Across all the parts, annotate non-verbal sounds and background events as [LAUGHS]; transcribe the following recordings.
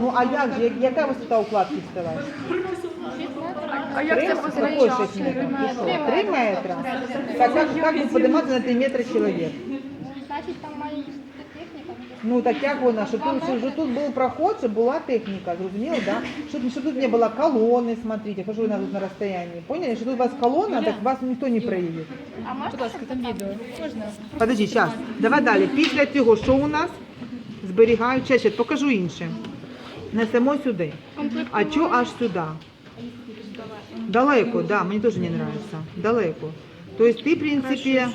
Ну а як же, Я- яка висота укладки стола? А як це Какой 6 метров? И что, 3 метра? Как, как, как бы подниматься на 3 метра человек? Значить, там має бути техніка. Ну так як вона, щоб тут, щоб тут був проход, щоб була техніка, зрозуміло, да? Щоб, щоб тут не було колонни, смотрите, хожу тут на розстоянні. Поняли, що тут у вас колонна, так вас ніхто не проїде. А можна ласка, там відео. Можна? Подожди, зараз, давай далі. Після цього, що у нас? Зберігають, ще, ще, покажу інше. Несемо сюди. А чого аж сюди? Далеко, да, мені теж не подобається. Далеко. То есть ты, в принципе,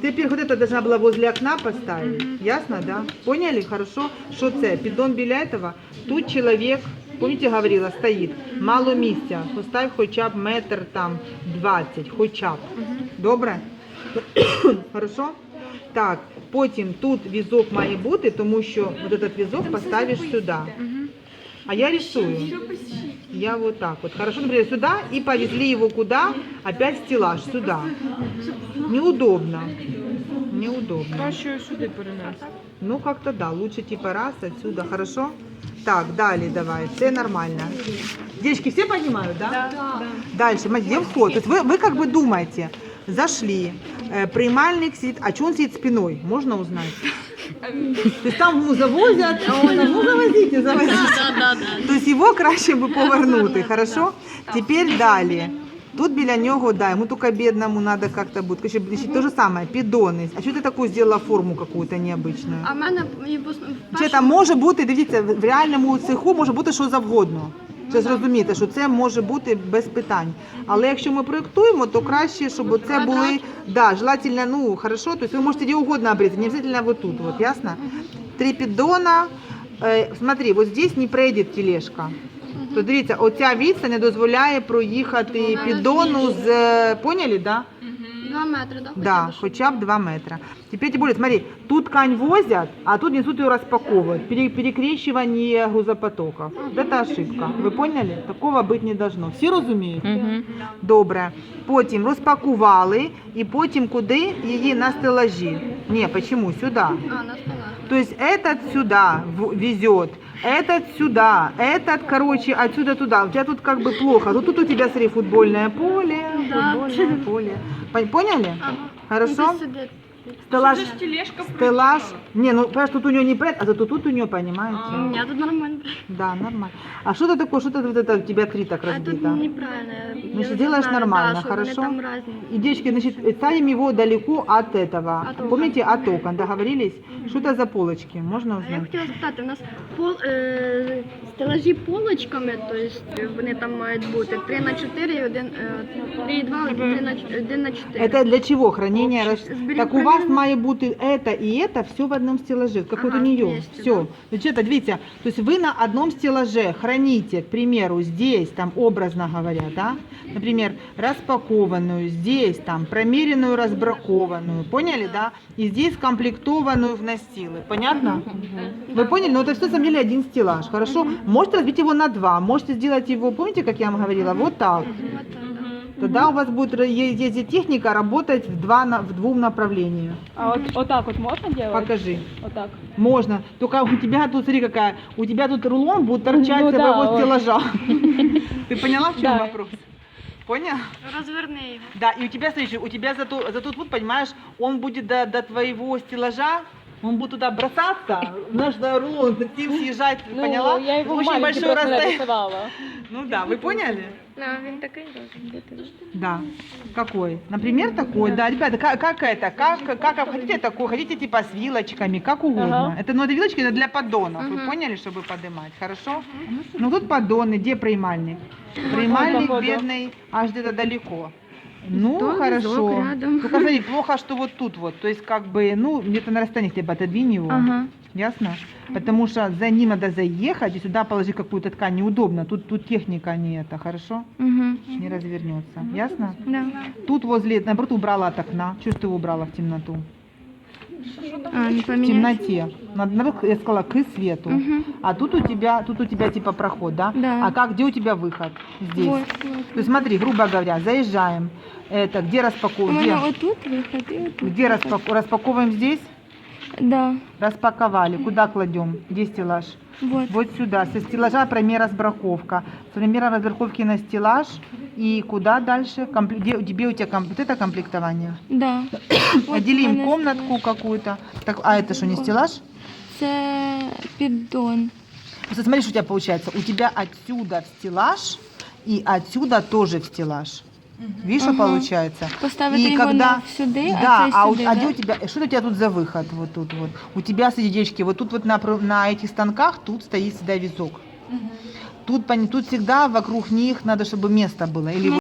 ты теперь вот это должна была возле окна поставить. Ясно, да? Поняли? Хорошо? Що це? Піддон біля этого. Тут чоловік, помните, говорила, стоїть. Мало місця. Постав хоча б метр там 20, хоча б. Добре? [COUGHS] Хорошо? Так, потім тут візок має бути, тому що вот этот візок поставиш сюди. А я рисую. Я вот так вот. Хорошо, например, сюда и повезли его куда? Опять стеллаж, сюда. Неудобно. Неудобно. Краще сюди перенести. Ну, как-то да, лучше типа раз отсюда, хорошо? Так, далее давай, все нормально. Девочки, все понимают, да? Да. Дальше, где вход? То есть вы, вы как бы думаете, зашли, э, приймальник сидит, а что он сидит спиной? Можно узнать? То есть там ну, завозят, а он там, ну завозите, завозите. То есть його краще би повернути, хорошо? Тепер далі. Тут біля нього, да, ему только бедному надо как-то будет. Короче, значит, то же самое, піддони. А що ти таку зробила форму какую-то необычную? А в мене мені пос- в Чи там може бути, дивіться, в реальному цеху може бути що завгодно. Це зрозуміти, що це може бути без питань. Але якщо ми проєктуємо, то краще, щоб це були, да, желательно, ну, хорошо, то есть ви можете де угодно обрізати, не обязательно вот тут, вот, ясно? Три піддона, Е, смотри, вот здесь не пройде тележка. То дивіться, оця відстань не дозволяє проїхати піддону з, е, поняли, да? Два метри, да? Да, хоча б 2 метра. Теперь тем более, смотри, тут ткань возят, а тут несут ее распаковывают. Пере- перекрещивание грузопотоков. Вот Это ошибка. Вы поняли? Такого быть не должно. Всі розуміють? Добре. Потім розпакували і потім куди її на стелажі. Ні, почему? Сюди. А, на столах. То есть этот сюда в- везет, этот сюда, этот, короче, отсюда туда. У тебя тут как бы плохо. Вот тут у тебя, смотри, футбольное поле, футбольное поле. Пон- Поняли? Ага. Хорошо? Ну, десь сюди. Стеллаж, тележка стеллаж. Не, ну, понимаешь, тут у нее не пред, а зато тут у нее, понимаете? Ні, тут нормально. Да, нормально. А что это такое, что это вот это у тебя три так А тут разбито? неправильно. Значит, Я делаешь знаю, нормально, да, що хорошо? Вони там разні. И, девочки, значит, ставим его далеко от этого. От окон. Помните, от окон, договорились? Что это за полочки? Можно А я узнать? хотіла запитати, у нас пол, е, стелажі полочками, тобто вони там мають бути 3 на 4 і 1, е, 3 і 2, 1 на, 1 на 4. Это для чего? Хранение? рас- Зберіг- Так у вас хранення. має бути это и это все в одном стеллаже, как вот у Ага, нее. есть, Все. да. Это, видите, то есть вы на одном стеллаже храните, к примеру, здесь, там, образно говоря, да, например, распакованную, здесь, там, промеренную, разбракованную, поняли, да, и здесь комплектованную в настилы. Понятно? Вы поняли? Но это все, на самом деле, один стеллаж, хорошо? Можете разбить его на два, можете сделать его, помните, как я вам говорила, вот так. Тогда у вас будет е- ездить техника работать в, два, на- в двум направлениях. А от, отак от можна делать? Покажи. Отак. Можно. Только у тебя тут, смотри, какая, у тебя тут рулон будет торчать Ну с да, твоего вот. стеллажа. [LAUGHS] Ты поняла, в чем Да. вопрос? Понял? Розверни його. Да, и у тебя, смотри, у тебя за, ту- за тот путь, понимаешь, он будет до, до твоего стеллажа, он будет туда бросаться, наш да, рулон, за ним съезжать, Ну, поняла? я його Очень маленький большое просто расстояние. Ну да, вы поняли? Ну, він такий должен. Да. Какой? Например, такой. Да, ребята, как, как это? Как, как хотите такой? Хотите типа с вилочками, как угодно. Ага. Это, ну, это вилочки это для поддонов. Вы поняли, чтобы поднимать? Хорошо? Ну тут поддоны, где приймальник? Приймальник бедный аж где-то далеко. Ну, Там хорошо. рядом. Только смотри, плохо, что вот тут вот. То есть, как бы, ну, где-то на расстоянии бы отодвинь его. Ага. Ясно? Потому что за ним надо заехать и сюда положить какую-то ткань. Неудобно. Тут, тут техника не это, хорошо? Угу. Не развернется. Ясно? Да. Тут возле, наоборот, убрала от окна. Чего ж ты убрала в темноту? А, не В темноте. Надо, я сказала, к свету. Мгм. А тут у тебя, тут у тебя типа проход, да? Да. А как, где у тебя выход? Здесь. Вот, То есть смотри, грубо говоря, заезжаем. Это, где распаковываем? Где, отут виход і отут. где распаку- распаковываем здесь? Да. Распаковали. Куда кладем? Где стеллаж? Вот. Вот сюда. Со стеллажа промер разбраковка. С промера разбраковки на стеллаж. И куда дальше? Компле- где, где у тебя комп- вот это комплектование? Да. [COUGHS] Вот комнатку какую-то. Так, а это что, не стеллаж? Це піддон. Просто смотри, что у тебя получается. У тебя отсюда в стеллаж и отсюда тоже в стеллаж. Видишь, что Ага. получается? Поставити И когда... на сюди, да, а у, сюди, а да? где у тебя, что у тебя тут за выход? Вот тут вот. У тебя, смотри, девочки, вот тут вот на, на этих станках тут стоит всегда визок. Тут, пони- тут всегда вокруг них надо, чтобы место было. Или Ну,